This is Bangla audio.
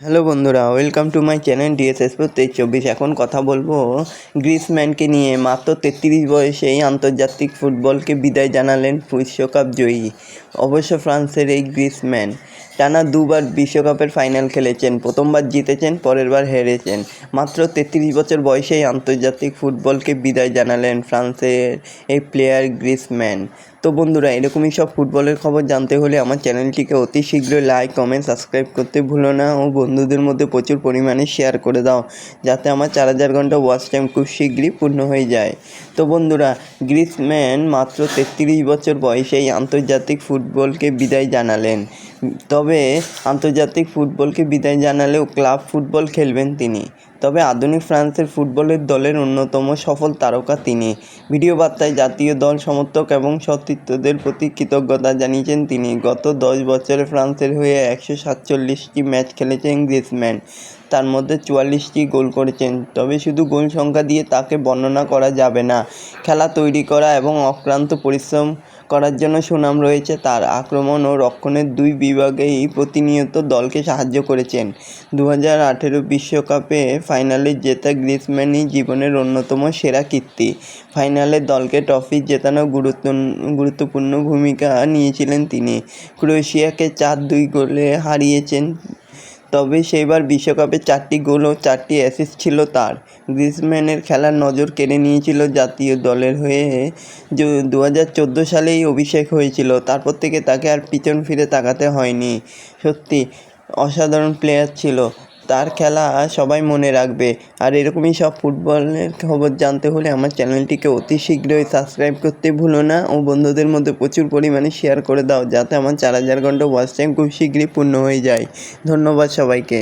হ্যালো বন্ধুরা, welcome to my channel DSS তেইশ চব্বিশ। এখন কথা বলব গ্রিসম্যানকে নিয়ে। মাত্র তেত্রিশ বয়সেই আন্তর্জাতিক ফুটবলকে বিদায় জানালেন বিশ্বকাপ জয়ী, অবশ্য ফ্রান্সের এই গ্রিসম্যান। টানা দুবার বিশ্বকাপের ফাইনাল খেলেছেন, প্রথমবার জিতেছেন পরের বার হেরেছেন। মাত্র তেত্রিশ বছর বয়সেই আন্তর্জাতিক ফুটবলকে বিদায় জানালেন ফ্রান্সের এই প্লেয়ার গ্রিসম্যান। তো বন্ধুরা, এরকমই সব ফুটবলের খবর জানতে হলে আমার চ্যানেলটিকে অতি শীঘ্রই লাইক কমেন্ট সাবস্ক্রাইব করতে ভুলো না ও বন্ধুদের মধ্যে প্রচুর পরিমাণে শেয়ার করে দাও, যাতে আমার চার হাজার ঘণ্টা ওয়াচ টাইম খুব শীঘ্রই পূর্ণ হয়ে যায়। তো বন্ধুরা, গ্রিসম্যান মাত্র তেত্রিশ বছর বয়সেই আন্তর্জাতিক ফুটবলকে বিদায় জানালেন। তবে আন্তর্জাতিক ফুটবলকে বিদায় জানালেও ক্লাব ফুটবল খেলবেন তিনি। তবে আধুনিক ফ্রান্সের ফুটবলের দলের অন্যতম সফল তারকা তিনি। ভিডিও বার্তায় জাতীয় দল সমর্থক এবং সতীর্থদের প্রতি কৃতজ্ঞতা জানিয়েছেন তিনি। গত দশ বছরে ফ্রান্সের হয়ে একশো সাতচল্লিশটি ম্যাচ খেলেছেন গ্রিজম্যান তার মধ্যে চুয়াল্লিশটি গোল করেছেন। তবে শুধু গোল সংখ্যা দিয়ে তাকে বর্ণনা করা যাবে না। খেলা তৈরি করা এবং অক্লান্ত পরিশ্রম করার জন্য সুনাম রয়েছে। তার আক্রমণ ও রক্ষণের দুই বিভাগেই প্রতিনিয়ত দলকে সাহায্য করেছেন। দু হাজার আঠেরো বিশ্বকাপে ফাইনালে জেতা গ্রিজম্যানই জীবনের অন্যতম সেরা কীর্তি। ফাইনালে দলকে ট্রফি জেতানো গুরুত্ব, গুরুত্বপূর্ণ ভূমিকা নিয়েছিলেন তিনি। ক্রোয়েশিয়াকে চার দুই গোলে হারিয়েছেন তবে সেইবার বিশ্বকাপে চারটি গোল ও চারটি অ্যাসিস্ট ছিল তার। গ্রিজম্যানের খেলার নজর কেড়ে নিয়েছিল জাতীয় দলের হয়ে দু হাজার চোদ্দ সালেই অভিষেক হয়েছিল, তারপর থেকে তাকে আর পিছন ফিরে তাকাতে হয়নি। সত্যি, অসাধারণ প্লেয়ার ছিল। তার খেলা সবাই মনে রাখবে। আর এরকমই সব ফুটবলের খবর জানতে হলে আমার চ্যানেলটিকে অতি শীঘ্রই সাবস্ক্রাইব করতে ভুলো না ও বন্ধুদের মধ্যে প্রচুর পরিমাণে শেয়ার করে দাও, যাতে আমার চার হাজার ঘণ্টা ওয়াচ টাইম খুব শীঘ্রই পূর্ণ হয়ে যায়। ধন্যবাদ সবাইকে।